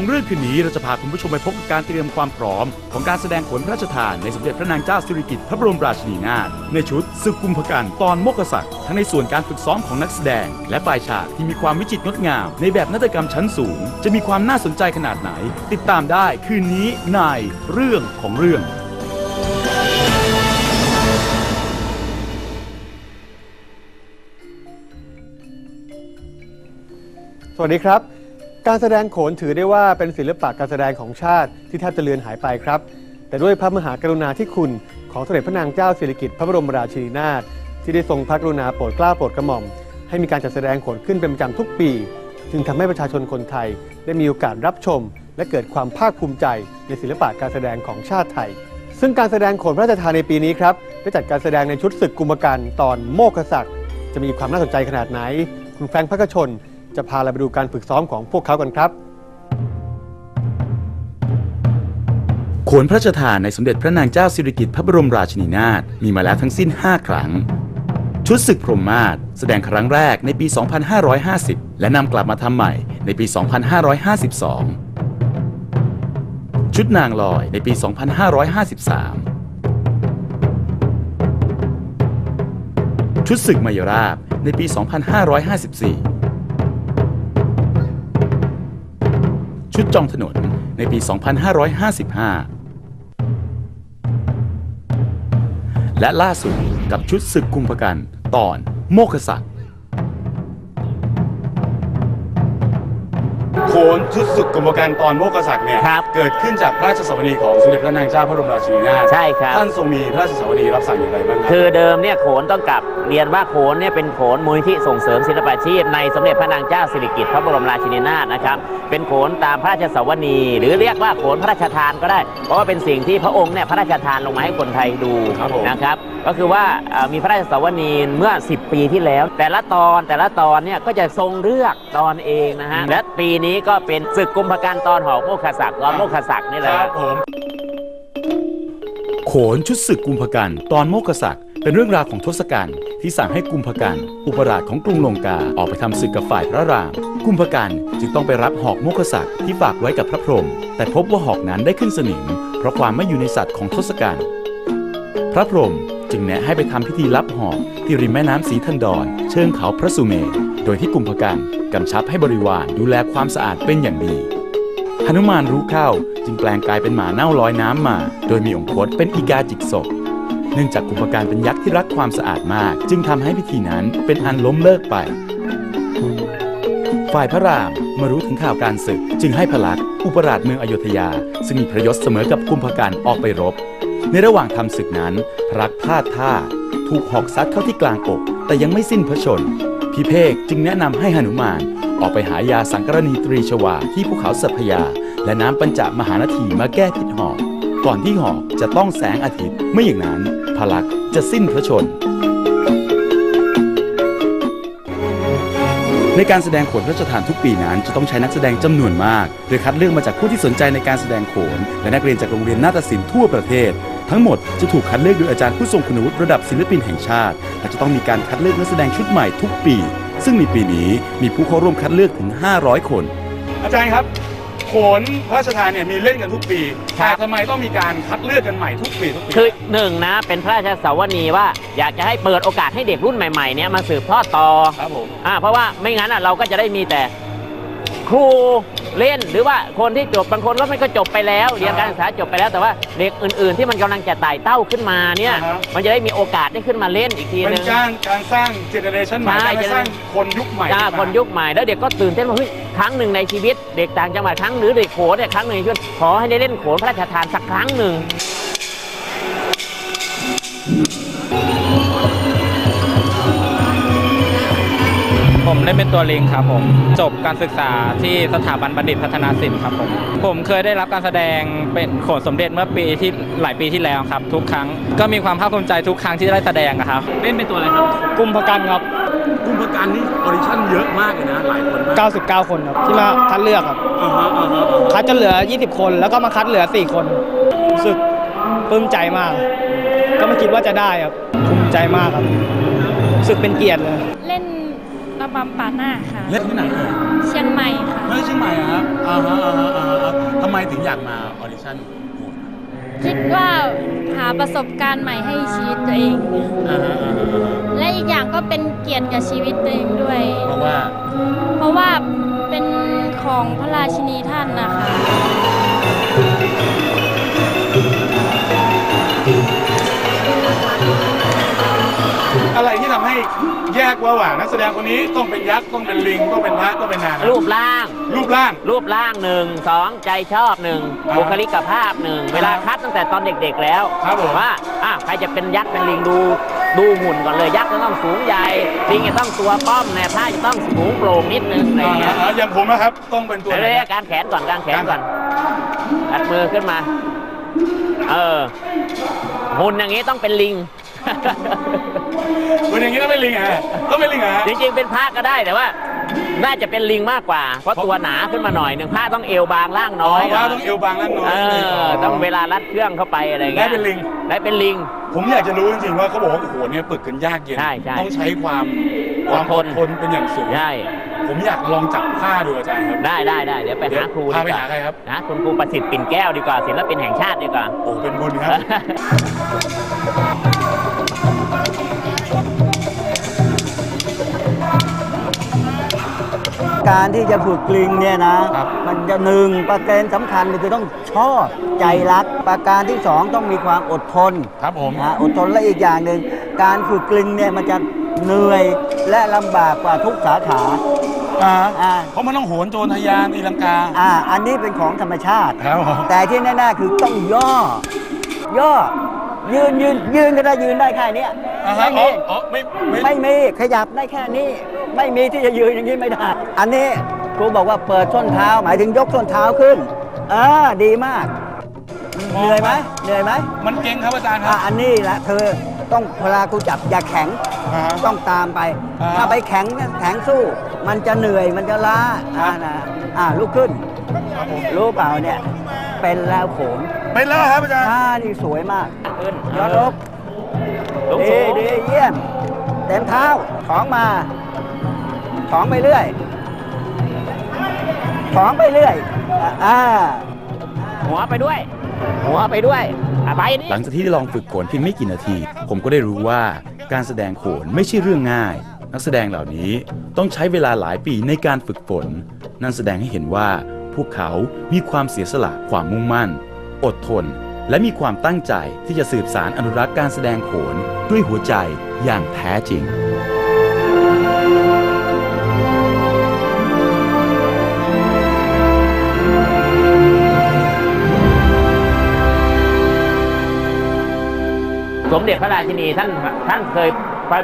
ของเรื่องคืนนี้เราจะพาคุณผู้ชมไปพบกับการเตรียมความพร้อม ของการแสดงขนพระราชทานในสมเด็จพระนางเจ้าสิริกิติ์พระบรมราชินีนาถในชุดศึกกุมภกันตอนโมกขศักดิ์ทั้งในส่วนการฝึกซ้อมของนักแสดง และฝ่ายฉากที่มีความวิจิตรงดงาม ในแบบนาฏกรรมชั้นสูง จะมีความน่าสนใจขนาดไหน ติดตามได้คืนนี้ในเรื่องของเรื่องสวัสดีครับ การแสดงโขนถือได้ว่าเป็นศิลปะการแสดงของชาติที่แทบจะเลือนหายไปครับ แต่ด้วยพระมหากรุณาธิคุณของสมเด็จพระนางเจ้าสิริกิติ์พระบรมราชินีนาถที่ได้ทรงพระกรุณาโปรดเกล้าโปรดกระหม่อม ให้มีการจัดแสดงโขนขึ้นเป็นประจำทุกปี จึงทำให้ประชาชนคนไทย ได้มีโอกาสรับชม และเกิดความภาคภูมิใจในศิลปะการแสดงของชาติไทย ซึ่งการแสดงโขนพระราชทานในปีนี้ครับได้จัดการแสดงในชุดศึกกุมกันตอนโมกขศักดิ์จะมีความน่าสนใจขนาดไหน คุณแฟงค์พักชน จะพาเราไปดูการฝึกซ้อมของพวกเขากันครับโขนพระราชทานในสมเด็จพระนางเจ้าสิริกิติ์พระบรมราชินีนาถมีมาแล้วทั้งสิ้น 5 ครั้ง ชุดศึกพรหมมาศแสดงครั้งแรกในปี 2550 และนำกลับมาทำใหม่ในปี 2552 ชุดนางลอยในปี 2553 ชุดศึกมายราบในปี 2554 ชุดจองถนนในปี 2555 และล่าสุดกับชุดศึกกุมภกันตอนโมกขศักดิ์โขนชุดศึกกุมภกันตอนโมกขศักดิ์เนี่ยครับ เกิดขึ้นจากพระราชสวนีของสมเด็จพระนางเจ้าพระบรมราชินีนาถใช่ครับ ท่านทรงมีพระราชสวนีรับสั่งอย่างไรบ้างครับ คือเดิมเนี่ยโขนต้องกลับ เรียนว่าโขนเนี่ยเป็นโขนมูลนิธิส่งเสริมศิลปาชีพ ในสมเด็จพระนางเจ้าสิริกิติ์พระบรมราชินีนาถนะครับ เป็นโขนตามพระราชสวนี หรือเรียกว่าโขนพระราชทานก็ได้ เพราะว่าเป็นสิ่งที่พระองค์เนี่ยพระราชทานลงมาให้คนไทยดูครับผมนะครับ ก็คือว่าเอ่อมีพระราชสวนีเมื่อ 10 ปีที่แล้ว แต่ละตอนแต่ละตอนเนี่ยก็จะทรงเลือกตอนเองนะฮะและปีนี้ก็เป็นศึกกุมภกันตอนหอกโมกขศักดิ์ตอนโมกขศักดิ์นี่แหละครับผม โขนชุดศึกกุมภกันตอนโมกขศักดิ์ เป็นเรื่องราวของทศกัณฐ์ที่สั่งให้กุมภกันอุปราชของกรุงลงกาออกไปทำศึกกับฝ่ายพระราม กุมภกันจึงต้องไปรับหอกโมกขศักดิ์ที่ฝากไว้กับพระพรหมแต่พบว่าหอกนั้นได้ขึ้นสนิม เพราะความไม่อยู่ในสัตว์ของทศกัณฐ์พระพรหมจึงแนะให้ไปทำพิธีรับหอกที่ริมแม่น้ำสีทันดรเชิงเขาพระสุเมรุโดยที่กุมภกันกำชับให้บริวารดูแลความสะอาดเป็นอย่างดีหนุมานรู้เข้าจึงแปลงกายเป็นหมาเน่าลอยน้ำมา โดยมีองคตเป็นอีกาจิกศพ เนื่องจากกุมภการเป็นยักษ์ที่รักความสะอาดมาก จึงทำให้พิธีนั้นเป็นอันล้มเลิกไป ฝ่ายพระรามเมื่อรู้ถึงข่าวการศึก จึงให้พลักษ์อุปราชเมืองอโยธยา ซึ่งมีพระยศเสมอกับกุมภการออกไปรบ ในระหว่างทำศึกนั้นพระลักพลาดท่า ถูกหอกซัดเข้าที่กลางอก แต่ยังไม่สิ้นพระชนพิเภกจึงแนะนำให้หนุมานออกไปหายาสังกรณีตรีชวาที่ภูเขาสัพยา และน้ำปัญจมหานาทีมาแก้พิษหอก ก่อนที่หอกจะต้องแสงอาทิตย์ไม่อย่างนั้นพลักษ์จะสิ้นพระชน ในการแสดงโขนพระราชทานทุกปีนั้น จะต้องใช้นักแสดงจำนวนมาก โดยคัดเลือกมาจากผู้ที่สนใจในการแสดงโขน และนักเรียนจากโรงเรียนนาฏศิลป์ทั่วประเทศ ทั้งหมดจะถูกคัดเลือกโดยอาจารย์ผู้ทรงคุณวุฒิระดับศิลปินแห่งชาติ และจะต้องมีการคัดเลือกนักแสดงชุดใหม่ทุกปี ซึ่งในปีนี้มีผู้เข้าร่วมคัดเลือกถึง 500 คน อาจารย์ครับ โขนพระราชทานเนี่ยมีเล่นกันทุกปีครับทำไมต้องมีการคัดเลือกกันใหม่ทุกปีทุกปี คือหนึ่งนะเป็นพระราชสวนีว่าอยากจะให้เปิดโอกาสให้เด็กรุ่นใหม่ๆเนี่ยมาสืบทอดต่อครับผม อ่าเพราะว่าไม่งั้นอะเราก็จะได้มีแต่ครูเล่นหรือว่าคนที่จบบางคนก็ไม่ก็จบไปแล้วเรียนการศึกษาจบไปแล้วแต่ว่าเด็กอื่น ๆ ที่มันกำลังจะไต่เต้าขึ้นมาเนี่ยอ่าฮะ มันจะได้มีโอกาสได้ขึ้นมาเล่นอีกทีเป็นึนง การการสร้างเจเนเรชันใหม่ใช่การสร้างคนยุคใหม่อ่าขึ้มา คนยุคใหม่แล้วเด็กก็ตื่นเต้นว่าเฮ้ย ครั้งหนึ่งในชีวิต เด็กต่างจังหวัดครั้งหรือเด็กโขนเนี่ยครั้งหนึ่งในชีวิตขอให้ได้เล่นโขนพระราชทานสักครั้งหนึ่งผมได้เป็นตัวลิงครับผม จบการศึกษาที่สถาบันบัณฑิตพัฒนาศิลป์ครับผม ผมเคยได้รับการแสดงเป็นโขนสมเด็จเมื่อปีที่หลายปีที่แล้วครับ ทุกครั้งก็มีความภาคภูมิใจทุกครั้งที่ได้แสดงอะครับ เล่นเป็นตัวอะไรครับ กุมภกันครับ กุมภการนี่ออดิชั่นเยอะมากเลยนะ หลายคนมาก99 คนครับที่มาคัดเลือกครับ อ่าฮะอ่าฮะอ่าฮะคัดจนเหลือ 20 คนแล้วก็มาคัดเหลือ 4 คนรู้สึกปลื้มใจมาก ก็ไม่คิดว่าจะได้ครับภูมิใจมากครับรู้สึกเป็นเกียรติเลย เล่นระระบำป่าหน้าค่ะ เล่นที่ไหนเอ่ยเชียงใหม่ค่ะเฮ้ยเชียงใหม่อะครับอ่าฮะอ่าฮะอ่าฮะทำไมถึงอยากมาออดิชั่นโหน คิดว่าหาประสบการณ์ใหม่ให้ชีวิตตัวเอง อ่าฮะอ่าฮะอ่าฮะและอีกอย่างก็เป็นเกียรติกับชีวิตตัวเองด้วย เพราะว่าเพราะว่าเป็นของพระราชินีท่านนะคะ อะไรที่ทำให้แยกระหว่างนักแสดงคนนี้ต้องเป็นยักษ์ต้องเป็นลิงต้องเป็นพระต้องเป็นนางรูปร่าง รูปร่าง รูปร่างหนึ่งสองใจชอบหนึ่งอ่าบุคลิกภาพหนึ่งเวลาคัดตั้งแต่ตอนเด็กๆแล้วครับผม ว่าอะใครจะเป็นยักษ์เป็นลิงดูดูหุ่นก่อนเลยยักษ์จะต้องสูงใหญ่ลิงจะต้องตัวป้อมแนวผ้าจะต้องสูงโปร่งนิดนึงอะไรอย่างเงี้ย อ่าอย่างผมนะครับ ต้องเป็นตัวไหนเลยการแขนก่อนการแขนก่อนอัดมือขึ้นมา เออหุ่นอย่างนี้ต้องเป็นลิงคุณอย่างนี้ต้องเป็นลิงเหรอะต้องเป็นลิงเหรอะ จริงๆเป็นผ้าก็ได้แต่ว่า น่าจะเป็นลิงมากกว่า เพราะตัวหนาขึ้นมาหน่อยหนึ่งผ้าต้องเอวบางล่างอ๋น้ออยว่าต้องเอวบางนั่นน้อยเออต้องเวลารัดเครื่องเข้าไปอะไรเงี้ยได้เป็นลิงได้เป็นลิง ผมอยากจะรู้จริงๆว่าเขาบอกว่าโอ้โหเนี่ยฝึกกันยากเย็นใช่ใช่ต้องใช้ความความออดดททนนเป็นอย่างสูงใช่ผมอยากลองจับผ้าดูอาจารย์ครับได้ได้ได้เดี๋ยวไปเดี๋ยวหาครูพาดีไปกว่าหาใครครับนะคุณครูประสิทธิ์ปิ่นแก้วดีกว่าศิลปินแห่งชาติดีกว่าโอ้เป็นบุญครับ การที่จะฝึกลิงเนี่ยนะมันจะหนึ่งประการสำคัญเลยคือต้องชอบใจรัก ประการที่สองต้องมีความอดทนครับผม นะอดทนและอีกอย่างหนึ่งการฝึกลิงเนี่ยมันจะเหนื่อยและลำบากกว่าทุกสาขา อ่าอ่า เพราะมันต้องโหนโจรทะยานตีลังกา อ่าอันนี้เป็นของธรรมชาติ ครับผม แต่ที่แน่ๆคือต้องย่อ ย่อ ยืนยืนยืนก็ได้ยืนได้แค่เนี้ย อ่าฮะไม่อ๋อมีอ๋อไม่ไม่ไม่มีขยับได้แค่นี้ ไม่มีที่จะยืนอย่างนี้ไม่ได้ อันนี้ครูบอกว่าเปิดส้นเท้าหมายถึงยกส้นเท้าขึ้นอ่าดีมาก เหนื่อยไหมเหนื่อยไหมมันเก่งครับอาจารย์คอะรับอันนี้แหละเธอต้องเวลาครูจับอย่าแข็ง อ่าฮะ ต้องตามไป อ่า ถ้าไปแข็งแข็งสู้ มันจะเหนื่อย มันจะล้า อ่านะอ่าลุกขึ้นครับผมรู้เปล่าเนี่ย เป็นแล้วโขนเป็นแล้วครับอาจารย์ ท่านี่สวยมากขึ้นยอดรบ สูงดีสูงดีเยี่ยม เต็มเท้าถองมาถองไปเรื่อยถองไปเรื่อยอ่าอ่า หัวไปด้วย หัวไปด้วยอะไปนี่ หลังจากที่ได้ลองฝึกโขนเพียงไม่กี่นาที ผมก็ได้รู้ว่าการแสดงโขนไม่ใช่เรื่องง่าย นักแสดงเหล่านี้ต้องใช้เวลาหลายปีในการฝึกฝน นั่นแสดงให้เห็นว่าพวกเขามีความเสียสละ ความมุ่งมั่น อดทน และมีความตั้งใจที่จะสืบสารอนุรักษ์การแสดงโขนด้วยหัวใจอย่างแท้จริง สมเด็จพระราชินีท่านท่านเคย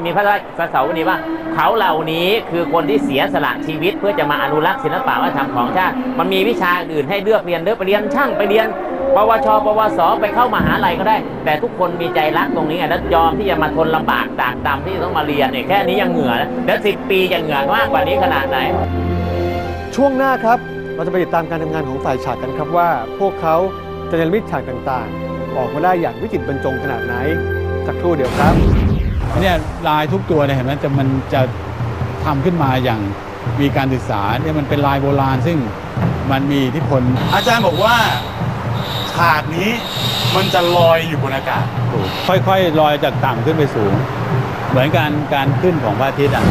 มีพระราชสาวนีว่า เขาเหล่านี้คือคนที่เสียสละชีวิต เพื่อจะมาอนุรักษ์ศิลปะวัฒนธรรมของชาติมันมีวิชาอื่นให้เลือกเรียนเลือกไปเรียนช่างไปเรียน ปวชปวสไปเข้ามหาลัยก็ได้ แต่ทุกคนมีใจรักตรงนี้ไงแล้วยอมที่จะมาทนลำบากตากตำที่ต้องมาเรียนเนี่ยแค่นี้ยังเหงื่อแล้วแล้วสิบปีจะเหงื่อมากกว่านี้ขนาดไหน ช่วงหน้าครับเราจะไปติดตามการทำงานของฝ่ายฉากกันครับว่า พวกเขาจะเนรมิตฉากต่างๆ ออกมาได้อย่างวิจิตรบรรจงขนาดไหนสักครู่เดียวครับเนี่ยลายทุกตัวเนี่ยเห็นไหมแต่มันจะทำขึ้นมาอย่างมีการศึกษาเนี่ยมันเป็นลายโบราณซึ่งมันมีอิทธิพลอาจารย์บอกว่า ฉากนี้มันจะลอยอยู่บนอากาศค่อยๆ ลอยจากต่ำขึ้นไปสูง เหมือนการการขึ้นของพระอาทิตย์อะ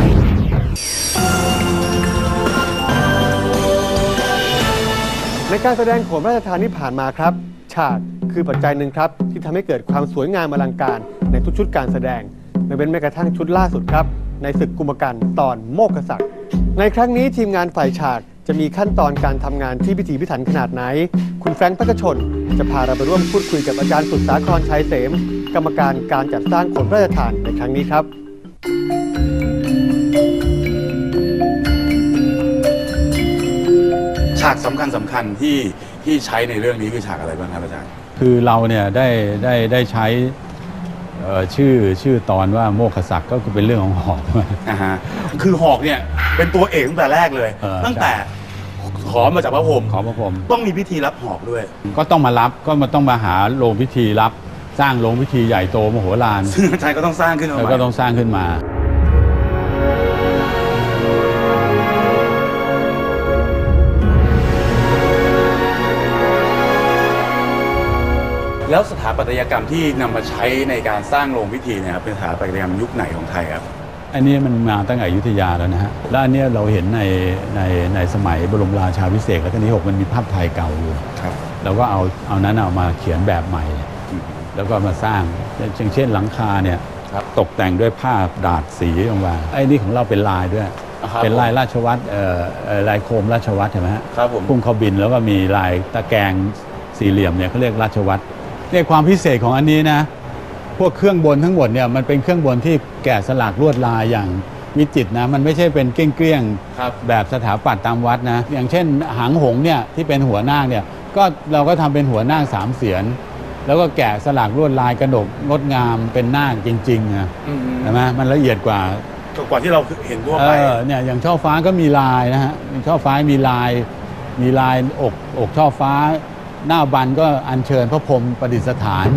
ในการแสดงโขนพระราชทานที่ผ่านมาครับ ฉากคือปัจจัยหนึ่งครับ ที่ทำให้เกิดความสวยงามอลังการในทุกชุดการแสดงไม่เป็นแม้กระทั่งชุดล่าสุดครับ ในศึกกุมภกันตอนโมกษักในครั้งนี้ทีมงานฝ่ายฉาก จะมีขั้นตอนการทำงานที่พิถีพิถันขนาดไหน คุณแฟรงค์พักชน จะพาเราไปร่วมพูดคุยกับอาจารย์สุดสาครชัยเสม กรรมการการจัดสร้างโขนพระราชทานในครั้งนี้ครับ ฉากสำคัญสำคัญที่ที่ใช้ในเรื่องนี้คือฉากอะไรบ้างครับอาจารย์ คือเราเนี่ยได้ได้ได้ใช้เอ่อชื่อชื่อตอนว่าโมฆะศักดิ์ก็คือเป็นเรื่องของหอก อ่าฮะคือหอกเนี่ย เป็นตัวเอกตั้งแต่แรกเลยตั้งแต่ขอมาจากพระพรมขอพระพรมต้องมีพิธีรับหอกด้วย ก็ต้องมารับก็มาต้องมาหาโรงพิธีรับ สร้างโรงพิธีใหญ่โตมโหฬารซึ่งอาจารย์ก็ต้องสร้างขึ้นมาก็ต้องสร้างขึ้นมา แล้วสถาปัตยกรรมที่นำมาใช้ในการสร้างโรงพิธีเนี่ยครับเป็นสถาปัตยกรรมยุคไหนของไทยครับ อันนี้มันมาตั้งแต่อยุธยาแล้วนะฮะแล้วอันเนี้ยเราเห็นในในในสมัยบรมราชาภิเษกรัชกาลที่หกมันมีภาพไทยเก่าอยู่ครับเราก็เอาเอานั้นเอามาเขียนแบบใหม่ แล้วก็มาสร้างอย่างเช่นหลังคาเนี่ยครับตกแต่งด้วยผ้าดาดสีลงมาไอ้นี่ของเราเป็นลายด้วยอ่าครับเป็นลายราชวัตรเอ่อเอ่อลายโคมราชวัตรใช่ไหมฮะครับผมพุ่งเขาบินแล้วก็มีลายตะแกรงสี่เหลี่ยมเนี่ยเขาเรียกราชวัตรเนี่ยความพิเศษของอันนี้นะ พวกเครื่องบนทั้งหมดเนี่ยมันเป็นเครื่องบนที่แกะสลักลวดลายอย่างวิจิตรนะมันไม่ใช่เป็นเกลี้ยงๆครับแบบสถาปัตย์ตามวัดนะ อย่างเช่นหางหงส์เนี่ยที่เป็นหัวนาคเนี่ยก็เราก็ทำเป็นหัวนาคสามเสียน แล้วก็แกะสลักลวดลายกระดกงดงามเป็นนาคจริงๆนะอืมใช่ไหมมันละเอียดกว่า กว่าที่เราเห็นทั่วเอไป อเนี่ยอย่างช่อฟ้าก็มีลายนะฮะช่อฟ้ามีลาย มีลายอกอกช่อฟ้า หน้าบันก็อัญเชิญพระพรหมประดิษฐาน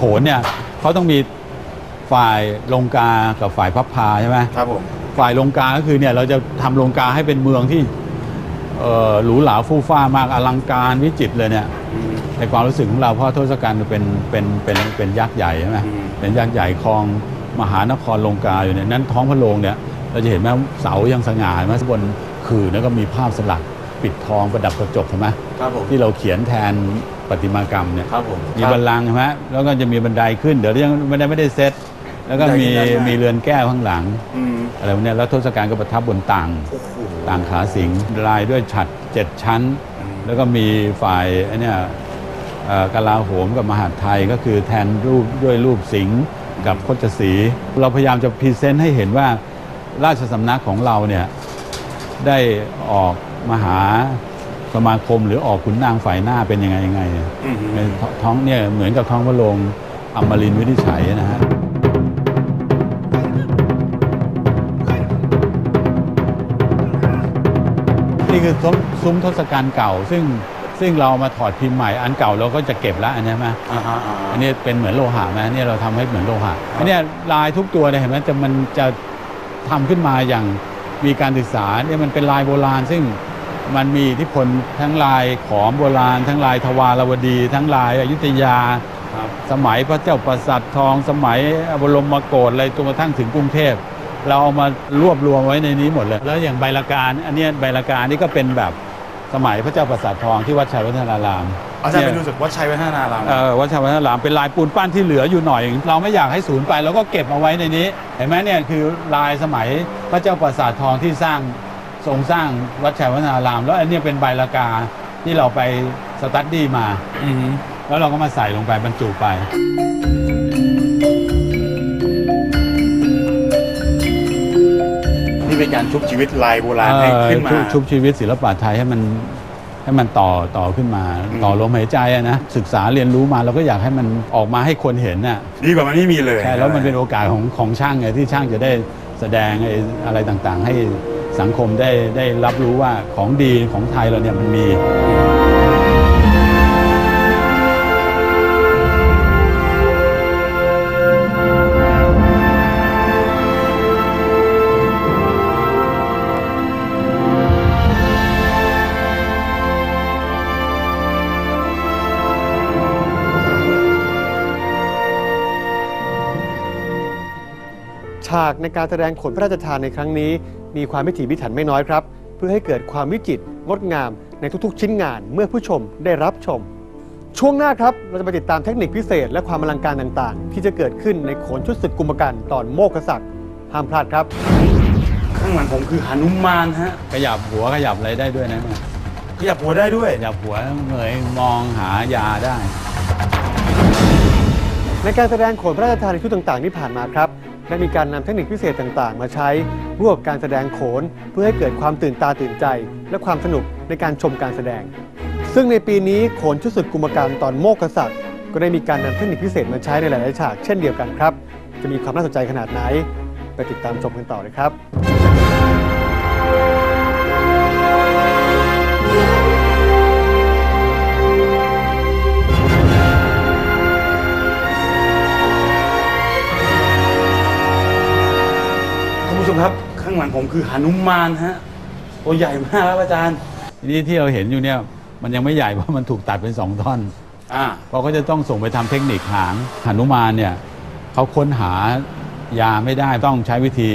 โขนเนี่ยเขาต้องมีฝ่ายลงกากับฝ่ายพับพาใช่ไหมครับผมฝ่ายลงกาก็คือเนี่ยเราจะทำลงกาให้เป็นเมืองที่เอ่อหรูหราฟู่ฟ้ามากอลังการวิจิตรเลยเนี่ยในความรู้สึกของเราเพราะทศกัณฐ์เป็นเป็นเป็นเป็นยักษ์ใหญ่ใช่ไหมอืมเป็นยักษ์ใหญ่ครองมหานครลงกาอยู่เนี่ยนั้นท้องพระโรงเนี่ยเราจะเห็นไหมเสายังสง่าไหมบนขื่อแล้วก็มีภาพสลัก ปิดทองประดับกระจกใช่ไหมครับผมที่เราเขียนแทนประติมากรรมเนี่ยครับผมมีบันลังก์ใช่ไหมแล้วก็จะมีบันไดขึ้น เดี๋ยวยังไม่ได้ไม่ได้เซ็ตแล้วก็มีบันไดขึ้นด้านหน้ามีมีเรือนแก้วข้างหลังอืมอะไรพวกเนี้ยแล้วทศกัณฐ์ก็ประทับบนต่างโอ้โหต่างขาสิงห์ลายด้วยฉัดเจ็ดชั้นอืมแล้วก็มีฝ่ายไอ้เนี่ยเอ่อกลาโหมกับมหาดไทยก็คือแทนรูปด้วยรูปสิงห์กับโคจสี เราพยายามจะพรีเซนต์ให้เห็นว่าราชสำนักของเราเนี่ยได้ออก มหาสมาคมหรือออกขุนนางฝ่ายหน้าเป็นยังไงยังไงเนี่ยอืมในท้องเนี่ยเหมือนกับท้องพระโรงอมรินทร์วินิจฉัยนะฮะนี่คือซุ้มซุ้มทศกัณฐ์เก่า ซึ่งซึ่งเรามาถอดพิมพ์ใหม่อันเก่าเราก็จะเก็บแล้วอันนี้ไหมอ่าฮะอ่าฮะอันนี้เป็นเหมือนโลหะไหมเนี่ยเราทำให้เหมือนโลหะอันเนี้ยลายทุกตัวเนี่ยเห็นไหมจะมันจะทำขึ้นมาอย่างมีการศึกษาเนี่ยมันเป็นลายโบราณ ซึ่ง มันมีอิทธิพลทั้งลายขอมโบราณ ทั้งลายทวารวดี ทั้งลายอยุธยาครับสมัยพระเจ้าประสัตรทอง สมัยบรมโกศอะไรจนกระทั่งถึงกรุงเทพเราเอามารวบรวมไว้ในนี้หมดเลย แล้วอย่างใบละการ อันเนี้ยใบละการนี่ก็เป็นแบบสมัยพระเจ้าประสาททองที่วัดชัยวัฒนาราม อาจารย์เนี่เป็นรู้สึกว่าชัยวัฒนารามเอ่อวัดชัยวัฒนารามเป็นลายปูนปั้นที่เหลืออยู่หน่อย เราไม่อยากให้สูญไปเราก็เก็บเอาไว้ในนี้ เห็นไหมเนี่ยคือลายสมัยพระเจ้าประสาททองที่สร้าง ทรงสร้างวัดชัยวัฒนาราม แล้วอันเนี้ยเป็นใบละกาที่เราไปสตัดดี้มา อืมแล้วเราก็มาใส่ลงไปบรรจุไป นี่เป็นการชุบชีวิตลายโบราณให้ขึ้นมา เอ่อชุบชุบชีวิตศิลปะไทยให้มันให้มันต่อต่อขึ้นมา อืม ต่อลมหายใจอะนะศึกษาเรียนรู้มาเราก็อยากให้มันออกมาให้คนเห็นน่ะดีกว่ามันไม่มีเลย ใช่แล้วมันเป็นโอกาสของของช่างไงที่ช่างจะได้แสดงไอ้อะไรต่างๆ ให้ สังคมได้ได้รับรู้ว่าของดีของไทยเราเนี่ยมันมี ในการแสดงโขนพระราชทานในครั้งนี้ มีความพิถีพิถันไม่น้อยครับ เพื่อให้เกิดความวิจิตรงดงามในทุกๆ ชิ้นงานเมื่อผู้ชมได้รับชม ช่วงหน้าครับเราจะไปติดตามเทคนิคพิเศษ และความอลังการต่างๆ ที่จะเกิดขึ้นในโขนชุดศึกกุมกันตอนโมกษักห้ามพลาดครับ ข้างหลังผมคือหนุมานฮะขยับหัวขยับอะไรได้ด้วยนะเนี่ยขยับหัวได้ด้วย ขยับหัวเหงยมองหายาได้ ในการแสดงโขนพระราชทานในชุดต่างๆที่ผ่านมาครับ ได้มีการนำเทคนิคพิเศษต่างๆ มาใช้ร่วมกับการแสดงโขน เพื่อให้เกิดความตื่นตาตื่นใจ และความสนุกในการชมการแสดง ซึ่งในปีนี้โขนชุดสุดกุมการตอนโมกษักก็ได้มีการนำเทคนิคพิเศษมาใช้ในหลายๆฉากเช่นเดียวกันครับ จะมีความน่าสนใจขนาดไหน ไปติดตามชมกันต่อเลยครับ ผู้ชมครับ ข้างหลังผมคือหนุมานฮะตัวใหญ่มากครับอาจารย์ ทีนี้ที่เราเห็นอยู่เนี่ยมันยังไม่ใหญ่เพราะมันถูกตัดเป็นสองท่อนอ่าเพราะเขาจะต้องส่งไปทำเทคนิคหางหนุมานเนี่ยเขาค้นหายาไม่ได้ต้องใช้วิธี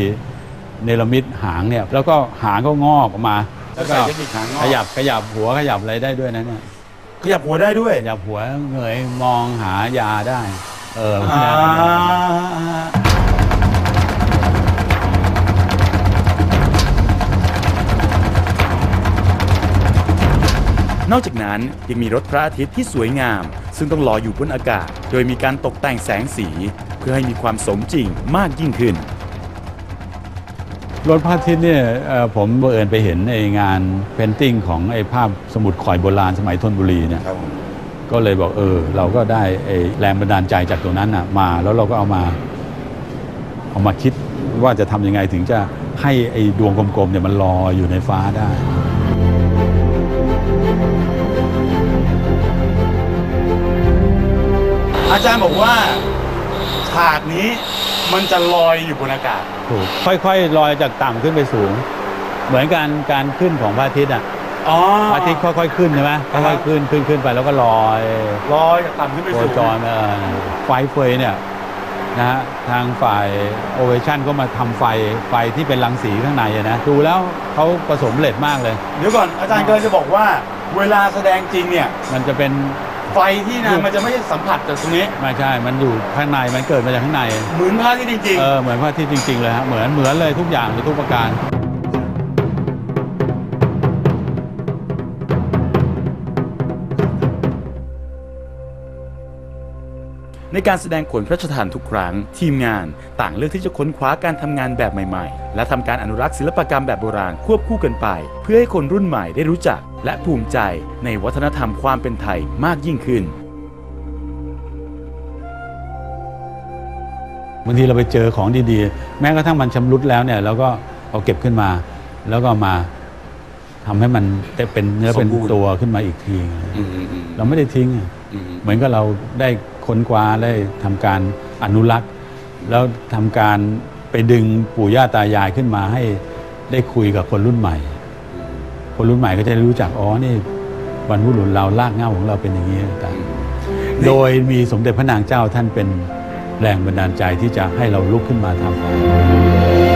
เนรมิตหางเนี่ยแล้วก็หางก็งอกออกมา แล้วใส่เทคนิคหางงอกขยับขยับหัวขยับอะไรได้ด้วยนะเนี่ยขยับหัวได้ด้วยขยับหัวเงยมองหายาได้ เออ อ่านอกจากนั้นยังมีรถพระอาทิตย์ที่สวยงาม ซึ่งต้องลอยอยู่บนอากาศ โดยมีการตกแต่งแสงสี เพื่อให้มีความสมจริงมากยิ่งขึ้น รถพระอาทิตย์เนี่ยเอ่อผมบังเอิญไปเห็นในงานเพนติ้งของไอ้ภาพสมุดข่อยโบราณสมัยธนบุรีเนี่ย ครับผมก็เลยบอกเออ เราก็ได้ไอ้แรงบันดาลใจจากตัวนั้นน่ะมา แล้วเราก็เอามา เอามาคิดว่าจะทำยังไงถึงจะให้ไอ้ดวงกลมๆเนี่ยมันลอยอยู่ในฟ้าได้ อาจารย์บอกว่าฉากนี้มันจะลอยอยู่บนอากาศ ถูกค่อยๆลอยจากต่ำขึ้นไปสูง เหมือนการการขึ้นของพระอาทิตย์อะอ๋อพระอาทิตย์ค่อยๆขึ้นใช่ไหมอ่าค่ฮะอยๆขึ้นขึ้นขึ้นไปแล้วก็ลอยลอยจากต่ำขึ้นไปโคสูงจรเออไฟเฟยเนี่ยนะฮะทางฝ่ายโอเวชั่นก็มาทำไฟไฟที่เป็นรังสีข้างในอะนะดูแล้วเขาประสมเร็จมากเลย เดี๋ยวก่อนอาจารย์ก็จะบอกว่า เวลาแสดงจริงเนี่ยมันจะเป็น ไฟที่นะมันจะไม่ใช่สัมผัสจากตรงนี้ ไม่ใช่ มันอยู่ข้างใน มันเกิดมาจากข้างใน เหมือนพระที่จริงเออ เหมือนพระอาที่จริง ๆ เลยฮะ เหมือน เหมือนเลยทุกอย่างเลยทุกประการ ในการแสดงผลพระราชทานทุกครั้ง ทีมงานต่างเลือกที่จะค้นคว้าการทำงานแบบใหม่ๆ และทำการอนุรักษ์ศิลปกรรมแบบโบราณควบคู่กันไป เพื่อให้คนรุ่นใหม่ได้รู้จัก และภูมิใจในวัฒนธรรมความเป็นไทยมากยิ่งขึ้นบางทีเราไปเจอของดีๆ แม้กระทั่งมันชำรุดแล้วเนี่ยเราก็เอาเก็บขึ้นมา แล้วก็มาทำให้มันได้เป็นเนื้อเป็นสมบูรณ์ตัวขึ้นมาอีกทีๆอืมอืมอืมเราไม่ได้ทิ้งอะอืมเหมือนกับเราได้ ค้นคว้าได้ทำการอนุรักษ์ แล้วทำการไปดึงปู่ย่าตายายขึ้นมาให้ได้คุยกับคนรุ่นใหม่ คนรุ่นใหม่ก็จะได้รู้จักอ๋อนี่บรรพบุรุษเราลากเง้าของเราเป็นอย่างนี้ต่างโดยมีสมเด็จพระนางเจ้าท่านเป็นแรงบันดาลใจที่จะให้เราลุกขึ้นมาทำ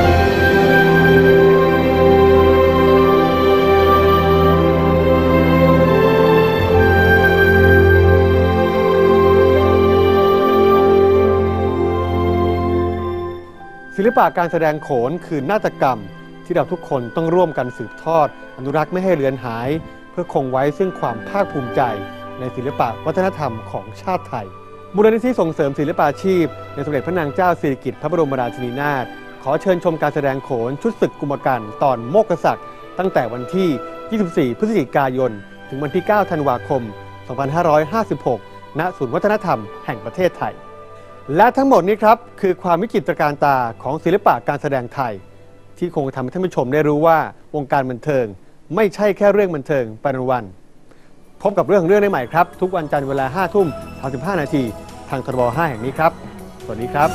ศิลปะการแสดงโขนคือนาฏกรรม ที่เราทุกคนต้องร่วมกันสืบทอด อนุรักษ์ไม่ให้เลือนหาย เพื่อคงไว้ซึ่งความภาคภูมิใจ ในศิลปะวัฒนธรรมของชาติไทย มูลนิธิส่งเสริมศิลปาชีพ ในสมเด็จพระนางเจ้าสิริกิติ์พระบรมราชินีนาถขอเชิญชมการแสดงโขนชุดศึกกุมกันตอนโมกษักตั้งแต่วันที่ 24 พฤศจิกายน ถึงวันที่ 9 ธันวาคม 2556 ณ ศูนย์วัฒนธรรมแห่งประเทศไทย และทั้งหมดนี้ครับ คือความวิจิตรการตาของศิลปะการแสดงไทย ที่คงทำให้ท่านผู้ชมได้รู้ว่าวงการบันเทิง ไม่ใช่แค่เรื่องบันเทิงปนวัน พบกับเรื่องของเรื่องได้ใหม่ครับ ทุกวันจันทร์เวลา5ทุ่ม35นาทีทางทรบ5แห่งนี้ครับ สวัสดีครับ